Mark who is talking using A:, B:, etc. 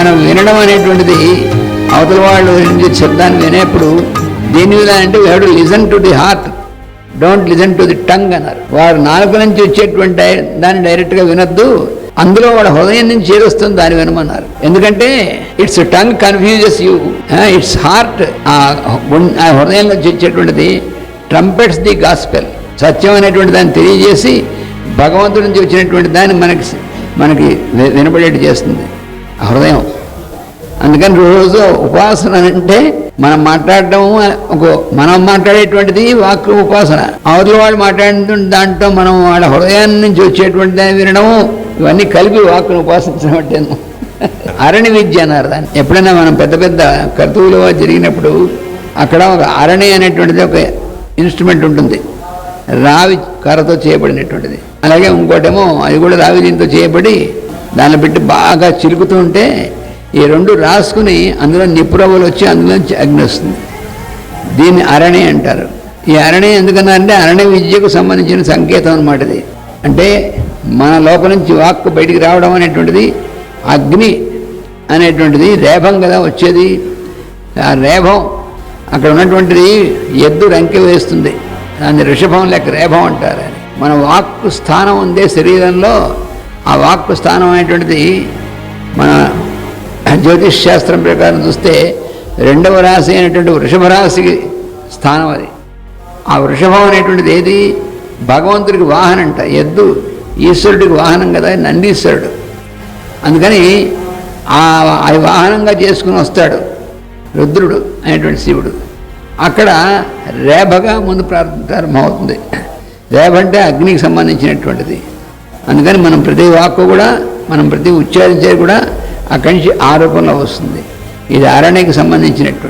A: మనం వినడం అనేటువంటిది అవతల వాళ్ళు నుంచి శబ్దాన్ని వినేప్పుడు దేని మీద అంటే to listen to the heart don't listen to the tongue అన్నారు. వారు నాలుగు నుంచి వచ్చేటువంటి దాన్ని డైరెక్ట్గా వినొద్దు. అందులో వాళ్ళ హృదయం నుంచి ఏదొస్తుంది దాన్ని వినమన్నారు. ఎందుకంటే it's tongue confuses you it's heart ఆ హృదయం నుంచి వచ్చేటువంటిది ట్రంపెట్స్ ది గాస్పెల్ సత్యం అనేటువంటి దాన్ని తెలియజేసి భగవంతుడి నుంచి వచ్చినటువంటి దాన్ని మనకి మనకి వినబడేట్టు వినపడేట్టు చేస్తుంది. హృదయం. అందుకని రోజు ఉపాసన అంటే మనం మాట్లాడడం ఒక మనం మాట్లాడేటువంటిది వాక్ ఉపాసన. అవతల వాళ్ళు మాట్లాడిన దాంట్లో మనం వాళ్ళ హృదయాన్ని నుంచి వచ్చేటువంటి దాన్ని వినడము ఇవన్నీ కలిపి వాక్కును ఉపాసించడం అంటే అరణి విద్య అన్నారు దాన్ని. ఎప్పుడైనా మనం పెద్ద పెద్ద కర్తువులు జరిగినప్పుడు అక్కడ ఒక అరణి అనేటువంటిది ఒక ఇన్స్ట్రుమెంట్ ఉంటుంది. రావి కర్రతో చేయబడినటువంటిది. అలాగే ఇంకోటేమో అది కూడా రావి దీంతో చేయబడి దాన్ని పెట్టి బాగా చిలుకుతూ ఉంటే ఈ రెండు రాసుకుని అందులో నిప్పురవ్వలు వచ్చి అందులోంచి అగ్ని వస్తుంది. దీన్ని అరణి అంటారు. ఈ అరణి ఎందుకన్నారంటే అరణ్య విద్యకు సంబంధించిన సంకేతం అనమాట ఇది. అంటే మన లోపల నుంచి వాక్కు బయటికి రావడం అనేటువంటిది అగ్ని అనేటువంటిది రేభం కదా వచ్చేది. ఆ రేభం అక్కడ ఉన్నటువంటిది ఎద్దు రంకె వేస్తుంది. దాన్ని ఋషభం లెక్క రేభం అంటారు. మన వాక్కు స్థానం ఉందే శరీరంలో ఆ వాక్కు స్థానం అనేటువంటిది మన జ్యోతిష్ శాస్త్రం ప్రకారం చూస్తే రెండవ రాశి అయినటువంటి వృషభ రాశి స్థానం అది. ఆ వృషభం అనేటువంటిది ఏది? భగవంతుడికి వాహనం అంట. ఎద్దు ఈశ్వరుడికి వాహనం కదా నందీశ్వరుడు. అందుకని ఆ వాహనంగా చేసుకుని వస్తాడు రుద్రుడు అనేటువంటి శివుడు. అక్కడ రేభగా ముందు ప్రారంభమవుతుంది రేభ అంటే అగ్నికి సంబంధించినటువంటిది. అందుకని మనం ప్రతి వాక్కు కూడా మనం ప్రతి ఉచ్చారించేది కూడా అక్కడి నుంచి ఆ రూపంలో వస్తుంది. ఇది అరణ్యకి సంబంధించినట్టు